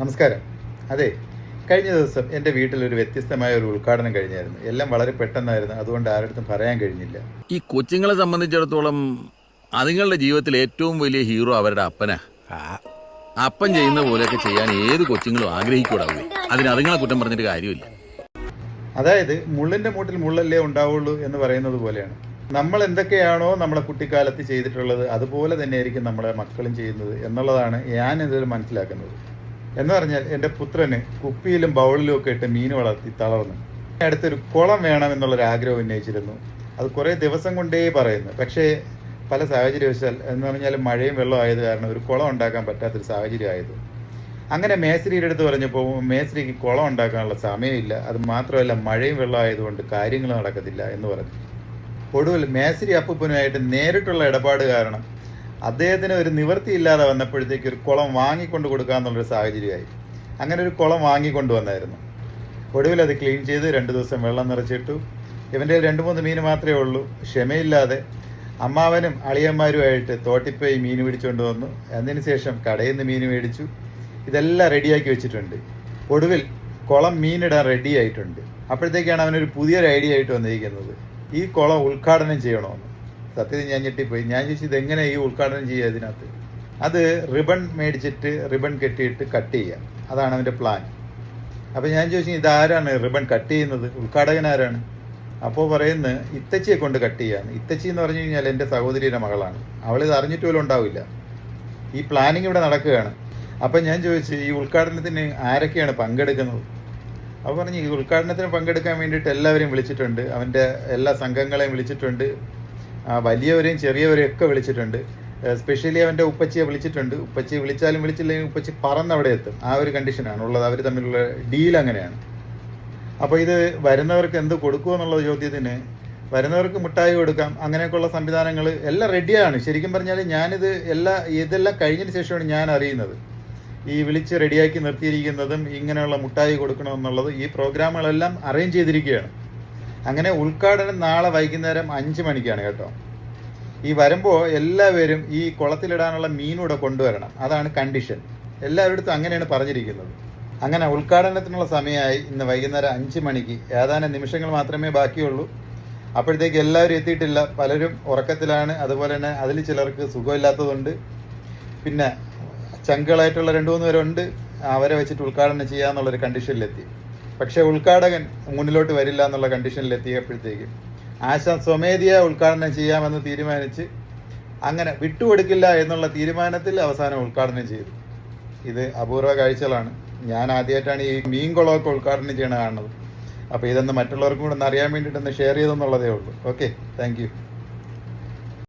നമസ്കാരം. അതെ കഴിഞ്ഞ ദിവസം എന്റെ വീട്ടിൽ ഒരു വ്യത്യസ്തമായ ഒരു ഉദ്ഘാടനം കഴിഞ്ഞായിരുന്നു. എല്ലാം വളരെ പെട്ടെന്നായിരുന്നു. അതുകൊണ്ട് ആരുടെ പറയാൻ കഴിഞ്ഞില്ല. ഈ കൊച്ചുങ്ങളെ സംബന്ധിച്ചിടത്തോളം അതുങ്ങളുടെ ജീവിതത്തിൽ ഏറ്റവും വലിയ ഹീറോ അവരുടെ അപ്പനാ. അപ്പൻ ചെയ്യുന്ന പോലെയൊക്കെ ചെയ്യാൻ ഏത് കൊച്ചുങ്ങളും ആഗ്രഹിക്കൂടാവൂ. അതിന് അതുങ്ങളെ കുറ്റം പറഞ്ഞിട്ട് കാര്യമില്ല. അതായത് മുള്ളിന്റെ മൂട്ടിൽ മുള്ളല്ലേ ഉണ്ടാവുള്ളൂ എന്ന് പറയുന്നത് പോലെയാണ്. നമ്മൾ എന്തൊക്കെയാണോ നമ്മളെ കുട്ടിക്കാലത്ത് ചെയ്തിട്ടുള്ളത് അതുപോലെ തന്നെയായിരിക്കും നമ്മളെ മക്കളും ചെയ്യുന്നത് എന്നുള്ളതാണ് ഞാൻ ഇതിൽ മനസ്സിലാക്കുന്നത്. എന്ന് പറഞ്ഞാൽ എന്റെ പുത്രന് കുപ്പിയിലും ബൗളിലും ഒക്കെ ഇട്ട് മീൻ വളർത്തി തളർന്നു. അടുത്തൊരു കുളം വേണം എന്നുള്ളൊരു ആഗ്രഹം ഉന്നയിച്ചിരുന്നു. അത് കുറേ ദിവസം കൊണ്ടേ പറയുന്നു. പക്ഷേ പല സാഹചര്യവശാൽ എന്ന് പറഞ്ഞാൽ മഴയും വെള്ളവും ആയത് കാരണം ഒരു കുളം ഉണ്ടാക്കാൻ പറ്റാത്തൊരു സാഹചര്യം ആയത്. അങ്ങനെ മേസ്ത്രിയുടെ അടുത്ത് പറഞ്ഞപ്പോൾ മേസ്ത്രിക്ക് കുളം ഉണ്ടാക്കാനുള്ള സമയമില്ല. അത് മാത്രമല്ല മഴയും വെള്ളം ആയതുകൊണ്ട് കാര്യങ്ങൾ നടക്കത്തില്ല എന്ന് പറഞ്ഞു. ഒടുവിൽ മേസ്ത്രി അപ്പുപ്പനുമായിട്ട് നേരിട്ടുള്ള ഇടപാട് കാരണം അദ്ദേഹത്തിന് ഒരു നിവൃത്തിയില്ലാതെ വന്നപ്പോഴത്തേക്ക് ഒരു കുളം വാങ്ങിക്കൊണ്ട് കൊടുക്കാന്നുള്ളൊരു സാഹചര്യമായി. അങ്ങനെ ഒരു കുളം വാങ്ങിക്കൊണ്ട് വന്നായിരുന്നു. ഒടുവിൽ അത് ക്ലീൻ ചെയ്ത് രണ്ട് ദിവസം വെള്ളം നിറച്ചിട്ടു. ഇവന്റെ രണ്ട് മൂന്ന് മീൻ മാത്രമേ ഉള്ളൂ. ക്ഷമയില്ലാതെ അമ്മാവനും അളിയന്മാരുമായിട്ട് തോട്ടിപ്പോയി മീൻ പിടിച്ചുകൊണ്ട് വന്നു. അതിന് ശേഷം കടയിൽ നിന്ന് മീൻ മേടിച്ചു. ഇതെല്ലാം റെഡിയാക്കി വെച്ചിട്ടുണ്ട്. ഒടുവിൽ കുളം മീനിടാൻ റെഡി ആയിട്ടുണ്ട്. അപ്പോഴത്തേക്കാണ് അവനൊരു പുതിയൊരു ഐഡിയ ആയിട്ട് വന്നിരിക്കുന്നത്. ഈ കുളം ഉദ്ഘാടനം ചെയ്യണമെന്ന്. സത്യത്തിൽ ഞാൻ ഞെട്ടിപ്പോയി. ഞാൻ ചോദിച്ചു ഇതെങ്ങനെ ഈ ഉദ്ഘാടനം ചെയ്യുക ഇതിനകത്ത്? അത് റിബൺ മേടിച്ചിട്ട് റിബൺ കെട്ടിയിട്ട് കട്ട് ചെയ്യാം അതാണ് അവന്റെ പ്ലാൻ അപ്പോൾ ഞാൻ ചോദിച്ചു ഇതാരാണ് റിബൺ കട്ട് ചെയ്യുന്നത്? ഉദ്ഘാടകൻ ആരാണ്? അപ്പോൾ പറയുന്നത് ഇത്തച്ചിയെ കൊണ്ട് കട്ട് ചെയ്യാന്ന്. ഇത്തച്ചി എന്ന് പറഞ്ഞു കഴിഞ്ഞാൽ എന്റെ സഹോദരിയുടെ മകളാണ്. അവളിത് അറിഞ്ഞിട്ട് പോലും ഉണ്ടാവില്ല. ഈ പ്ലാനിങ് ഇവിടെ നടക്കുകയാണ്. അപ്പം ഞാൻ ചോദിച്ചു ഈ ഉദ്ഘാടനത്തിന് ആരൊക്കെയാണ് പങ്കെടുക്കുന്നത്? അപ്പോൾ പറഞ്ഞു ഈ ഉദ്ഘാടനത്തിന് പങ്കെടുക്കാൻ വേണ്ടിയിട്ട് എല്ലാവരെയും വിളിച്ചിട്ടുണ്ട്. അവന്റെ എല്ലാ സംഘങ്ങളെയും വിളിച്ചിട്ടുണ്ട്. വലിയവരെയും ചെറിയവരെയും ഒക്കെ വിളിച്ചിട്ടുണ്ട്. സ്പെഷ്യലി അവന്റെ ഉപ്പച്ചിയെ വിളിച്ചിട്ടുണ്ട്. ഉപ്പച്ചി വിളിച്ചാലും വിളിച്ചില്ലെങ്കിൽ ഉപ്പച്ചി പറന്ന് അവിടെ എത്തും. ആ ഒരു കണ്ടീഷനാണ് ഉള്ളത് അവർ തമ്മിലുള്ള ഡീൽ അങ്ങനെയാണ്. അപ്പോൾ ഇത് വരുന്നവർക്ക് എന്ത് കൊടുക്കുക എന്നുള്ള ചോദ്യത്തിന് വരുന്നവർക്ക് മിഠായി കൊടുക്കാം അങ്ങനെയൊക്കെയുള്ള സംവിധാനങ്ങൾ എല്ലാം റെഡിയാണ് ശരിക്കും പറഞ്ഞാൽ ഞാനിത് എല്ലാ ഇതെല്ലാം കഴിഞ്ഞതിന് ശേഷമാണ് ഞാൻ അറിയുന്നത്. ഈ വിളിച്ച് റെഡിയാക്കി നിർത്തിയിരിക്കുന്നതും ഇങ്ങനെയുള്ള മുട്ടായി കൊടുക്കണമെന്നുള്ളത് ഈ പ്രോഗ്രാമുകളെല്ലാം അറേഞ്ച് ചെയ്തിരിക്കുകയാണ്. അങ്ങനെ ഉദ്ഘാടനം നാളെ വൈകുന്നേരം അഞ്ച് മണിക്കാണ് കേട്ടോ. ഈ വരുമ്പോൾ എല്ലാവരും ഈ കുളത്തിലിടാനുള്ള മീനൂടെ കൊണ്ടുവരണം. അതാണ് കണ്ടീഷൻ എല്ലാവരുടെ അങ്ങനെയാണ് പറഞ്ഞിരിക്കുന്നത്. അങ്ങനെ ഉദ്ഘാടനത്തിനുള്ള സമയമായി ഇന്ന് വൈകുന്നേരം അഞ്ച് മണിക്ക്. ഏതാനും നിമിഷങ്ങൾ മാത്രമേ ബാക്കിയുള്ളൂ. അപ്പോഴത്തേക്ക് എല്ലാവരും എത്തിയിട്ടില്ല. പലരും ഉറക്കത്തിലാണ്. അതുപോലെ തന്നെ അതിൽ ചിലർക്ക് സുഖമില്ലാത്തതുണ്ട്. പിന്നെ ചങ്കുകളായിട്ടുള്ള രണ്ട് മൂന്ന് പേരുണ്ട്. അവരെ വെച്ചിട്ട് ഉദ്ഘാടനം ചെയ്യാന്നുള്ളൊരു കണ്ടീഷനിലെത്തി പക്ഷേ ഉദ്ഘാടകൻ മുന്നിലോട്ട് വരില്ല എന്നുള്ള കണ്ടീഷനിൽ എത്തിയപ്പോഴത്തേക്ക്. ആശ സ്വമേധിയ ഉദ്ഘാടനം ചെയ്യാമെന്ന് തീരുമാനിച്ച് അങ്ങനെ വിട്ടുകൊടുക്കില്ല എന്നുള്ള തീരുമാനത്തിൽ അവസാനം ഉദ്ഘാടനം ചെയ്തു. ഇത് അപൂർവ കാഴ്ചകളാണ്. ഞാൻ ആദ്യമായിട്ടാണ് ഈ മീൻ കുളമൊക്കെ ഉദ്ഘാടനം ചെയ്യണ കാണുന്നത്. അപ്പോൾ ഇതൊന്ന് മറ്റുള്ളവർക്കും കൂടെ ഒന്ന് അറിയാൻ വേണ്ടിയിട്ടൊന്ന് ഷെയർ ചെയ്തെന്നുള്ളതേ ഉള്ളൂ. Okay thank